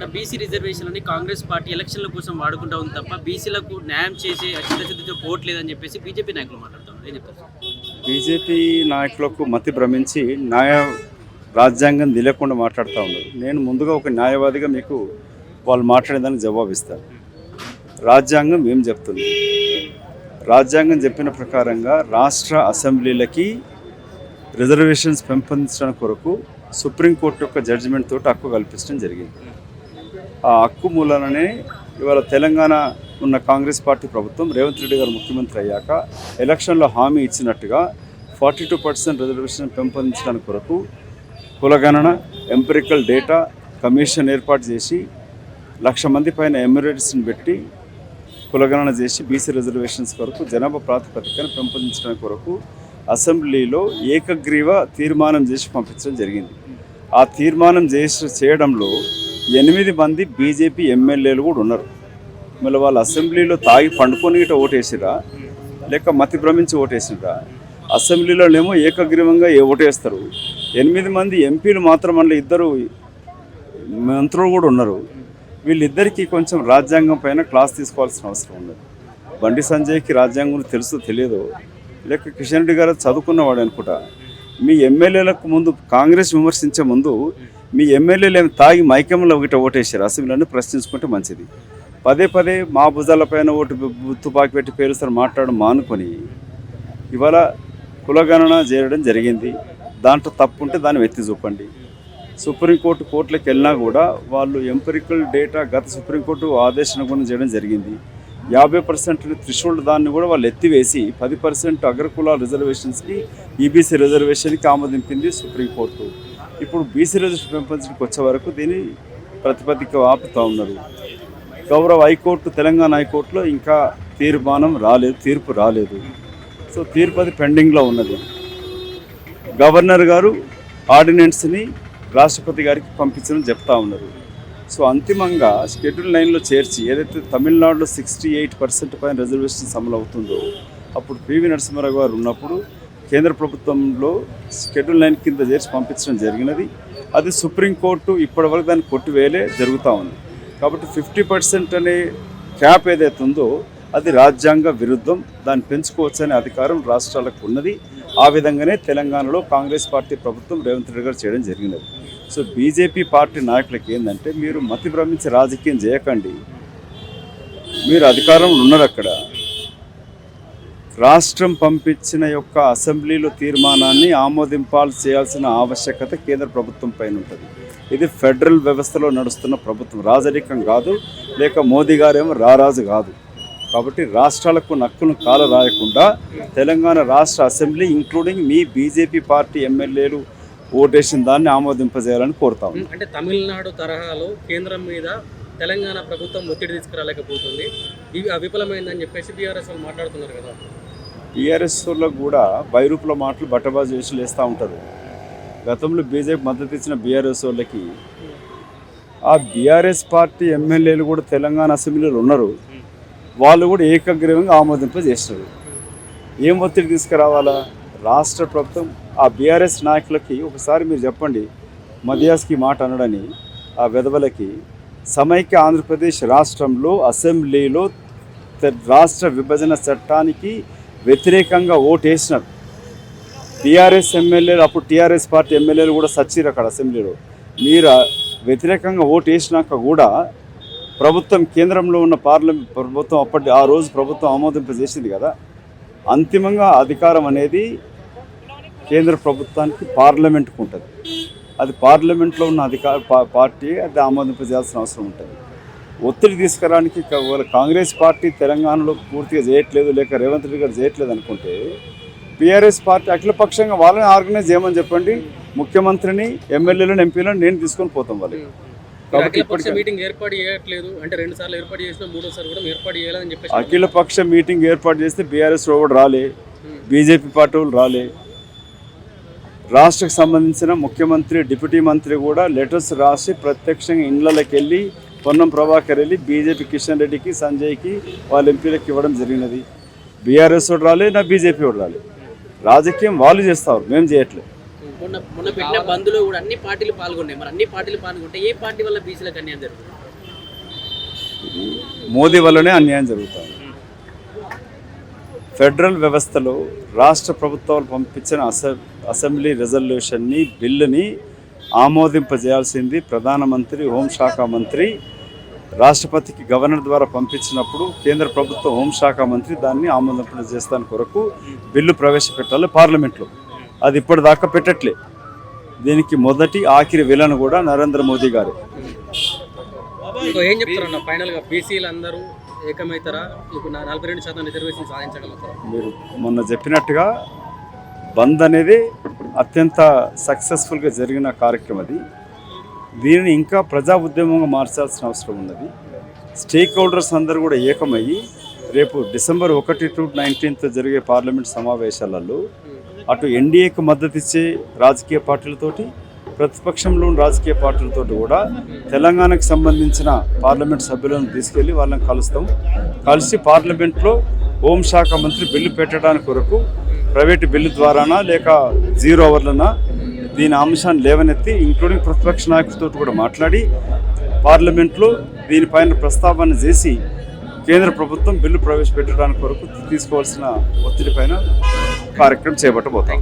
ఇక్కడ BC reservation అని Congress party ఎలక్షన్ల కోసం వాడుకుంటా ఉంది తప్ప బీసీలకు న్యాయం చేసే చిత్తశుద్ధితో పోవట్లేదని చెప్పేసి బీజేపీ నాయకులు మాట్లాడుతున్నారు. ఏం చెప్తారు? బీజేపీ నాయకులకు మతి భ్రమించి న్యాయ రాజ్యాంగం తెలియకుండా మాట్లాడుతూ ఉన్నారు. నేను ముందుగా ఒక న్యాయవాదిగా మీకు వాళ్ళు మాట్లాడేదానికి జవాబిస్తాను రాజ్యాంగం ఏం చెప్తుంది? రాజ్యాంగం చెప్పిన ప్రకారంగా రాష్ట్ర అసెంబ్లీలకి రిజర్వేషన్స్ పెంపొందించడం కొరకు సుప్రీంకోర్టు యొక్క జడ్జిమెంట్ తోటి హక్కు కల్పించడం జరిగింది. ఆ హక్కుమూలననే ఇవాళ తెలంగాణ ఉన్న కాంగ్రెస్ పార్టీ ప్రభుత్వం రేవంత్ రెడ్డి గారు ముఖ్యమంత్రి అయ్యాక ఎలక్షన్లో హామీ ఇచ్చినట్టుగా ఫార్టీ టూ పర్సెంట్ రిజర్వేషన్ పెంపొందించడానికి కొరకు కులగణన ఎంపెరికల్ డేటా కమిషన్ ఏర్పాటు చేసి లక్ష మంది పైన ఎమ్యూనిటీస్ని పెట్టి కులగణన చేసి బీసీ రిజర్వేషన్స్ కొరకు జనాభా ప్రాతిపదికను పెంపొందించడానికి కొరకు అసెంబ్లీలో ఏకగ్రీవ తీర్మానం చేసి పంపించడం జరిగింది. ఆ తీర్మానం చేసి చేయడంలో ఎనిమిది మంది బీజేపీ ఎమ్మెల్యేలు కూడా ఉన్నారు. మళ్ళీ వాళ్ళు అసెంబ్లీలో తాగి పండుకొని ఇట ఓటేసిరా లేక మతి భ్రమించి ఓటేసిరా? అసెంబ్లీలోనేమో ఏకగ్రీవంగా ఏ ఓటేస్తారు? ఎనిమిది మంది ఎంపీలు మాత్రం మళ్ళీ ఇద్దరు మంత్రులు కూడా ఉన్నారు. వీళ్ళిద్దరికీ కొంచెం రాజ్యాంగం పైన క్లాస్ తీసుకోవాల్సిన అవసరం ఉన్నది బండి సంజయ్కి రాజ్యాంగం గురించి తెలుసో లేక కిషన్ రెడ్డి గారు చదువుకున్నవాడు అనుకుంటా? మీ ఎమ్మెల్యేలకు ముందు కాంగ్రెస్ విమర్శించే ముందు మీ ఎమ్మెల్యేలు ఏమి తాగి మైకంలో ఒకటి ఓటేశారు అసెంబ్లీని ప్రశ్నించుకుంటే మంచిది. పదే పదే మా భుజాలపైన ఓటు తుపాకి పెట్టి పేరుస్తారు మాట్లాడడం మానుకొని ఇవాళ కులగణన చేయడం జరిగింది. దాంట్లో తప్పు ఉంటే దాన్ని ఎత్తి చూపండి. సుప్రీంకోర్టు కోర్టులకు వెళ్ళినా కూడా వాళ్ళు ఎంపెరికల్ డేటా గత సుప్రీంకోర్టు ఆదేశం కూడా చేయడం జరిగింది. యాభై పర్సెంట్ త్రిశూల్ దాన్ని కూడా వాళ్ళు ఎత్తివేసి పది పర్సెంట్ అగ్రకుల రిజర్వేషన్స్కి ఈబీసీ రిజర్వేషన్కి ఆమోదింపింది సుప్రీంకోర్టు. ఇప్పుడు బీసీ రిజర్వేషన్ పెంపొందడానికి వచ్చే వరకు దీన్ని ప్రతిపదిక ఆపుతూ ఉన్నారు. గౌరవ హైకోర్టు తెలంగాణ హైకోర్టులో ఇంకా తీర్మానం రాలేదు తీర్పు రాలేదు. సో తీర్పు అది పెండింగ్లో ఉన్నది. గవర్నర్ గారు ఆర్డినెన్స్ని రాష్ట్రపతి గారికి పంపించడం చెప్తా ఉన్నారు. సో అంతిమంగా షెడ్యూల్ నైన్లో చేర్చి ఏదైతే తమిళనాడులో సిక్స్టీ ఎయిట్ పర్సెంట్ పైన రిజర్వేషన్స్ అమలు అవుతుందో అప్పుడు పివి నరసింహారావు గారు ఉన్నప్పుడు కేంద్ర ప్రభుత్వంలో షెడ్యూల్ నైన్ కింద చేర్చి పంపించడం జరిగినది. అది సుప్రీంకోర్టు ఇప్పటివరకు దాన్ని కొట్టివేయలే జరుగుతూ ఉంది. కాబట్టి ఫిఫ్టీ పర్సెంట్ అనే క్యాప్ ఏదైతే ఉందో అది రాజ్యాంగ విరుద్ధం. దాన్ని పెంచుకోవచ్చనే అధికారం రాష్ట్రాలకు ఉన్నది. ఆ విధంగానే తెలంగాణలో కాంగ్రెస్ పార్టీ ప్రభుత్వం రేవంత్ రెడ్డి గారు చేయడం జరిగినది. సో బీజేపీ పార్టీ నాయకులకి ఏంటంటే మీరు మతి భ్రమించి రాజకీయం చేయకండి. మీరు అధికారంలో ఉన్నారు అక్కడ రాష్ట్రం పంపించిన యొక్క అసెంబ్లీలో తీర్మానాన్ని ఆమోదింపాలు చేయాల్సిన ఆవశ్యకత కేంద్ర ప్రభుత్వం పైన ఉంటుంది. ఇది ఫెడరల్ వ్యవస్థలో నడుస్తున్న ప్రభుత్వం. రాజరికం కాదు లేక మోదీ గారేమో రారాజు కాదు. కాబట్టి రాష్ట్రాలకు నక్కును కాల రాయకుండా తెలంగాణ రాష్ట్ర అసెంబ్లీ ఇంక్లూడింగ్ మీ బీజేపీ పార్టీ ఎమ్మెల్యేలు ఓటేసిన దాన్ని ఆమోదింపజేయాలని కోరుతాం అంటే తమిళనాడు తరహాలో కేంద్రం మీద తెలంగాణ ప్రభుత్వం ఒత్తిడి తీసుకురాలేకపోతుంది. ఇవి అవిఫలమైందని చెప్పేసి బీఆర్ఎస్ వాళ్ళు మాట్లాడుతున్నారు కదా. టీఆర్ఎస్లో కూడా బైరూపుల మాటలు బట్టబాజు చేసి లేస్తూ ఉంటారు. గతంలో బీజేపీ మద్దతు ఇచ్చిన బీఆర్ఎస్ వాళ్ళకి ఆ బీఆర్ఎస్ పార్టీ ఎమ్మెల్యేలు కూడా తెలంగాణ అసెంబ్లీలో ఉన్నారు. వాళ్ళు కూడా ఏకగ్రీవంగా ఆమోదింపజేస్తారు ఏం ఒత్తిడి తీసుకురావాలా? రాష్ట్ర ప్రభుత్వం ఆ బీఆర్ఎస్ నాయకులకి ఒకసారి మీరు చెప్పండి. మదియాస్కి మాట అనడని ఆ వెధవలకి సమైక్య ఆంధ్రప్రదేశ్ రాష్ట్రంలో అసెంబ్లీలో రాష్ట్ర విభజన చట్టానికి వ్యతిరేకంగా ఓటేసినారు. టీఆర్ఎస్ ఎమ్మెల్యేలు అప్పుడు టీఆర్ఎస్ పార్టీ ఎమ్మెల్యేలు కూడా సచ్చిరు అక్కడ అసెంబ్లీలో. మీరు వ్యతిరేకంగా ఓటేసినాక వేసినాక కూడా ప్రభుత్వం కేంద్రంలో ఉన్న పార్లమెంట్ ప్రభుత్వం అప్పటి ఆ రోజు ప్రభుత్వం ఆమోదింపజేసింది కదా. అంతిమంగా అధికారం అనేది కేంద్ర ప్రభుత్వానికి పార్లమెంట్కు ఉంటుంది. అది పార్లమెంట్లో ఉన్న అధికార పార్టీ అది ఆమోదింపజేయాల్సిన అవసరం ఉంటుంది. ఒత్తిడి తీసుకురావడానికి కాంగ్రెస్ పార్టీ తెలంగాణలో పూర్తిగా చేయట్లేదు లేక రేవంత్ రెడ్డి గారు చేయట్లేదు అనుకుంటే బీఆర్ఎస్ పార్టీ అఖిలపక్షంగా వాళ్ళని ఆర్గనైజ్ చేయమని చెప్పండి. ముఖ్యమంత్రిని ఎమ్మెల్యేలను ఎంపీలను నేను తీసుకొని పోతాం వాళ్ళకి మీటింగ్ ఏర్పాటు చెప్పేసి అఖిలపక్ష మీటింగ్ ఏర్పాటు చేస్తే బీఆర్ఎస్ కూడా రాలే బీజేపీ పార్టీ వాళ్ళు రాలే. రాష్ట్రకు సంబంధించిన ముఖ్యమంత్రి డిప్యూటీ మంత్రి కూడా లెటర్స్ రాసి ప్రత్యక్షంగా ఇండ్లకి వెళ్ళి పొన్నం ప్రభాకర్ వెళ్ళి బీజేపీ కిషన్ రెడ్డికి సంజయ్కి వాళ్ళ ఎంపీలకు ఇవ్వడం జరిగినది. బీఆర్ఎస్ వాడు రాలే నా బీజేపీ వాడు రాలే. రాజకీయం వాళ్ళు చేస్తారు మేము చేయట్లేదు మొన్న మొన్న పెట్టిన బంద్లో కూడా అన్ని పార్టీలు పాల్గొన్నాయి. మరి అన్ని పార్టీలు పాల్గొంటే ఏ పార్టీ వల్ల బీసీలకు అన్యాయం జరుగుతుంది? మోదీ వల్లనే అన్యాయం జరుగుతుంది. ఫెడరల్ వ్యవస్థలో రాష్ట్ర ప్రభుత్వాలు పంపించిన అసె అసెంబ్లీ రెజల్యూషన్ని బిల్లుని ఆమోదింపజేయాల్సింది ప్రధానమంత్రి హోంశాఖ మంత్రి రాష్ట్రపతికి గవర్నర్ ద్వారా పంపించినప్పుడు కేంద్ర ప్రభుత్వ హోంశాఖ మంత్రి దాన్ని ఆమోదింప చేస్తాని కొరకు బిల్లు ప్రవేశపెట్టాలి పార్లమెంట్లో. అది ఇప్పటిదాకా పెట్టట్లే. దీనికి మొదటి ఆఖరి విలన్ కూడా నరేంద్ర మోదీ గారే. సో ఏం చెప్తారన్న ఫైనల్గా బీసీలు అందరూ ఏకమవుతారా ఇప్పుడు నా- నలభై రెండు శాతం రిజర్వేషన్ సాధించగలుగుతారా? మీరు మొన్న చెప్పినట్టుగా బంద్ అనేది అత్యంత సక్సెస్ఫుల్గా జరిగిన కార్యక్రమం అది. దీనిని ఇంకా ప్రజా ఉద్యమంగా మార్చాల్సిన అవసరం ఉన్నది. స్టేక్ హోల్డర్స్ అందరూ కూడా ఏకమయ్యి రేపు డిసెంబర్ ఒకటి టు నైన్టీన్త్ జరిగే పార్లమెంట్ సమావేశాలలో అటు ఎన్డీఏకి మద్దతు ఇచ్చే రాజకీయ పార్టీలతోటి ప్రతిపక్షంలో రాజకీయ పార్టీలతోటి కూడా తెలంగాణకు సంబంధించిన పార్లమెంట్ సభ్యులను తీసుకెళ్ళి వాళ్ళని కలుస్తాం. కలిసి పార్లమెంట్లో హోంశాఖ మంత్రి బిల్లు పెట్టడానికి కొరకు ప్రైవేటు బిల్లు ద్వారానా లేక జీరో అవర్లనా? దీని అంశాన్ని లేవనెత్తి ఇంక్లూడింగ్ ప్రతిపక్ష నాయకులతో కూడా మాట్లాడి పార్లమెంట్లో దీనిపైన ప్రస్తావన చేసి కేంద్ర ప్రభుత్వం బిల్లు ప్రవేశపెట్టడానికి కొరకు తీసుకోవాల్సిన ఒత్తిడి పైన కార్యక్రమం చేపట్టబోతాం.